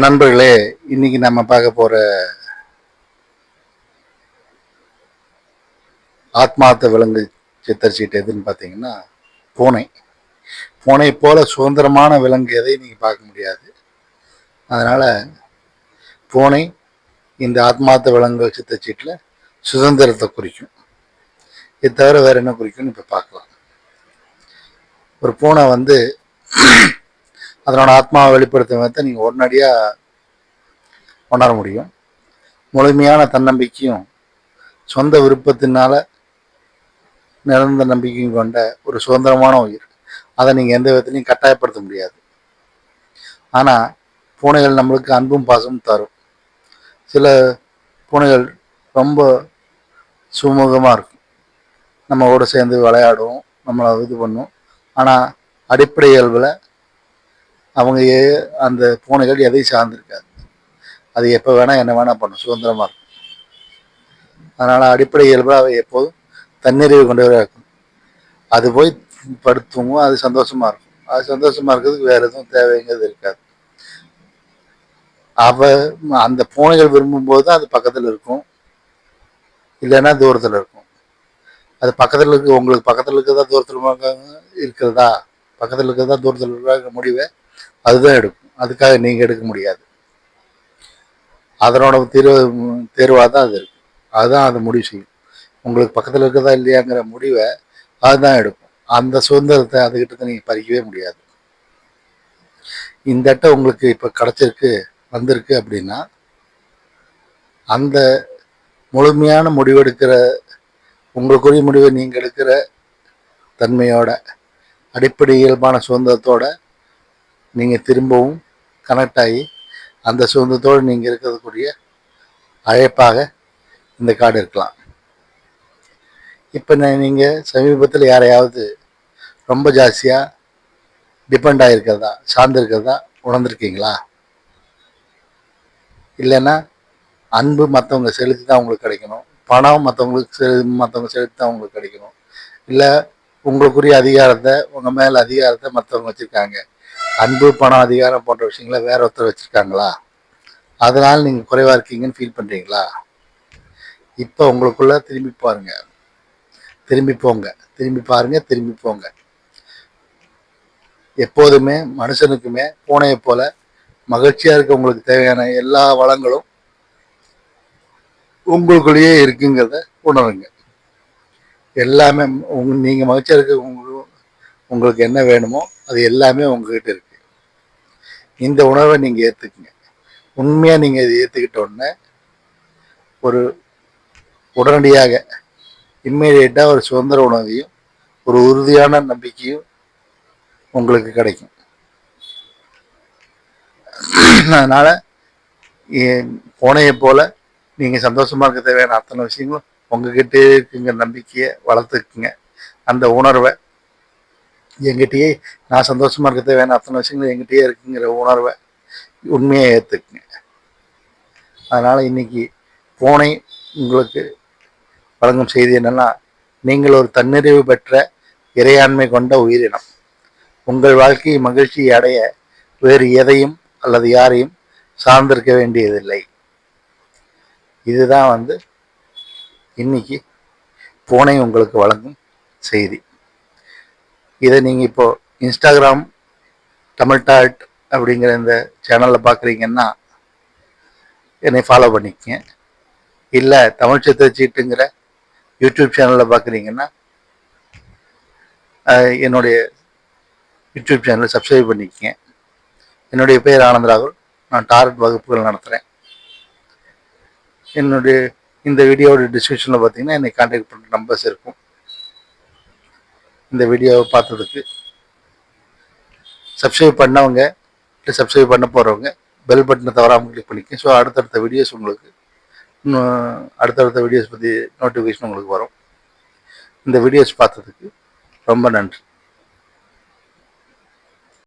நண்பர்களே இன்னைக்கு நம்ம பார்க்க போற ஆத்மார்த்த விலங்கு சித்தரிச்சிட்டு சீட்டு எதுன்னு பார்த்தீங்கன்னா பூனை. பூனை போல சுதந்திரமான விலங்கு எதையும் நீங்கள் பார்க்க முடியாது. அதனால பூனை இந்த ஆத்மார்த்த விலங்கு சித்தர் சீட்டில் சுதந்திரத்தை குறிக்கும். இது தவிர வேற என்ன குறிக்கும்னு இப்போ பார்க்கலாம். ஒரு பூனை வந்து அதனோட ஆத்மாவை வெளிப்படுத்தும் விதத்தை நீங்கள் உடனடியாக உணர முடியும். முழுமையான தன்னம்பிக்கையும் சொந்த விருப்பத்தினால நிரந்த நம்பிக்கையும் கொண்ட ஒரு சுதந்திரமான உயிர். அதை நீங்கள் எந்த விதத்துலையும் கட்டாயப்படுத்த முடியாது. ஆனால் பூனைகள் நம்மளுக்கு அன்பும் பாசமும் தரும். சில பூனைகள் ரொம்ப சுமூகமாக இருக்கும். நம்ம கூட சேர்ந்து விளையாடும் நம்மளை இது பண்ணும் ஆனால் அடிப்படை இயல்பில் அவங்க ஏ- அந்த பூனைகள் எதையும் சார்ந்திருக்காது. அது எப்போ வேணால் என்ன வேணால் பண்ணும் சுதந்திரமாக இருக்கும். அதனால் அடிப்படை இயல்பில் அவை எப்போதும் தன்னிறைவு கொண்டவராக இருக்கும் அது போய் படுத்துவோம் அது சந்தோஷமாக இருக்கும். அது சந்தோஷமாக இருக்கிறதுக்கு வேறு எதுவும் தேவைங்கிறது இருக்காது. அவ அந்த பூனைகள் விரும்பும்போது தான் அது பக்கத்தில் இருக்கும். இல்லைன்னா தூரத்தில் இருக்கும். அது பக்கத்தில் இருக்கு உங்களுக்கு பக்கத்தில் இருக்கிறதா தூரத்தில் இருக்கிறதா பக்கத்தில் இருக்கிறதா தூரத்தில் இருக்கிற முடிவை அதுதான் எடுக்கும். அதுக்காக நீங்கள் எடுக்க முடியாது. அதனோட தீர்வு தேர்வாக தான் அது இருக்கும். அதுதான் அது முடிவு செய்யும். உங்களுக்கு பக்கத்தில் இருக்கிறதா இல்லையாங்கிற முடிவை அதுதான் எடுக்கும். அந்த சுதந்திரத்தை அதுகிட்ட நீங்கள் பறிக்கவே முடியாது. இந்த அட்டை உங்களுக்கு இப்போ கிடச்சிருக்கு வந்திருக்கு அப்படின்னா அந்த முழுமையான முடிவெடுக்கிற உங்களுக்குரிய முடிவை நீங்கள் எடுக்கிற தன்மையோட அடிப்படை இயல்பான சுதந்திரத்தோட நீங்கள் திரும்பவும் கனெக்ட் ஆகி அந்த சுதந்திரத்தோடு நீங்கள் இருக்கக்கூடிய அழைப்பாக இந்த கார்டு இருக்கலாம். இப்போ நீங்கள் சமீபத்தில் யாரையாவது ரொம்ப ஜாஸ்தியாக டிபெண்ட் ஆகிருக்கிறதா சார்ந்திருக்கிறதா உணர்ந்திருக்கீங்களா? இல்லைன்னா அன்பு மற்றவங்க செலுத்தி தான் உங்களுக்கு கிடைக்கணும். பணம் மற்றவங்களுக்கு செலு மற்றவங்க செலுத்தி தான் உங்களுக்கு கிடைக்கணும். இல்லை உங்களுக்குரிய அதிகாரத்தை உங்கள் மேலே அதிகாரத்தை மற்றவங்க வச்சுருக்காங்க. அன்பு பணம் அதிகாரம் போன்ற விஷயங்களை வேற ஒருத்தர் வச்சுருக்காங்களா? அதனால் நீங்கள் குறைவாக இருக்கீங்கன்னு ஃபீல் பண்ணுறீங்களா இப்போ உங்களுக்குள்ள திரும்பி பாருங்க. திரும்பி போங்க. திரும்பி பாருங்க. திரும்பி போங்க. எப்போதுமே மனுஷனுக்குமே பூனையை போல மகிழ்ச்சியாக இருக்க உங்களுக்கு தேவையான எல்லா வளங்களும் உங்களுக்குள்ளேயே இருக்குங்கிறத உணருங்க. எல்லாமே உங்க நீங்கள் மகிழ்ச்சியாக இருக்க உங்களுக்கு உங்களுக்கு என்ன வேணுமோ அது எல்லாமே உங்ககிட்ட இருக்கு. இந்த உணர்வை நீங்க ஏற்றுக்குங்க உண்மையா நீங்க இதை ஏத்துக்கிட்ட உடனே ஒரு உடனடியாக இம்மீடியட்டா ஒரு சுதந்திர உணர்வையும் ஒரு உறுதியான நம்பிக்கையும் உங்களுக்கு கிடைக்கும். அதனால போனையை பூனையை போல நீங்க சந்தோஷமா இருக்க தேவையான அத்தனை விஷயங்களும் உங்ககிட்டயே இருக்குங்கிற நம்பிக்கையை வளர்த்துக்குங்க. அந்த உணர்வை எங்கிட்டயே நான் சந்தோஷமா இருக்க தேவையான அத்தனை விஷயங்கள் எங்கிட்டயே இருக்குங்கிற உணர்வை உண்மையை ஏற்றுக்குங்க அதனால இன்னைக்கு பூனை உங்களுக்கு வழங்கும் செய்தி என்னன்னா நீங்கள் ஒரு தன்னிறைவு பெற்ற இறையாண்மை கொண்ட உயிரினம். உங்கள் வாழ்க்கை மகிழ்ச்சி அடைய வேறு எதையும் அல்லது யாரையும் சார்ந்திருக்க வேண்டியதில்லை. இதுதான் வந்து இன்னைக்கு பூனை உங்களுக்கு வழங்கும் செய்தி. இதை நீங்கள் இப்போது இன்ஸ்டாகிராம் தமிழ் டாட் அப்படிங்கிற இந்த சேனலில் பார்க்குறீங்கன்னா என்னை ஃபாலோ பண்ணிக்கங்க. இல்லை தமிழ் சித்திரச்சீட்டுங்கிற யூடியூப் சேனலில் பார்க்குறீங்கன்னா என்னுடைய யூடியூப் சேனலை சப்ஸ்கிரைப் பண்ணிக்கங்க. என்னுடைய பேர் ஆனந்த் ராகுல். நான் டாரட் வகுப்புகள் நடத்துகிறேன் என்னுடைய இந்த வீடியோட டிஸ்கிரிப்ஷனில் பார்த்தீங்கன்னா என்னை கான்டாக்ட் பண்ணுற நம்பர்ஸ் இருக்கும். இந்த வீடியோவை பார்த்ததுக்கு. சப்ஸ்கிரைப் பண்ணவங்க இல்லை சப்ஸ்கிரைப் பண்ண போகிறவங்க பெல் பட்டனை தவறாமல் கிளிக் பண்ணிக்க ஸோ அடுத்தடுத்த வீடியோஸ் உங்களுக்கு அடுத்தடுத்த வீடியோஸ் பற்றி நோட்டிஃபிகேஷன் உங்களுக்கு வரும். இந்த வீடியோஸ் பார்த்ததுக்கு ரொம்ப நன்றி.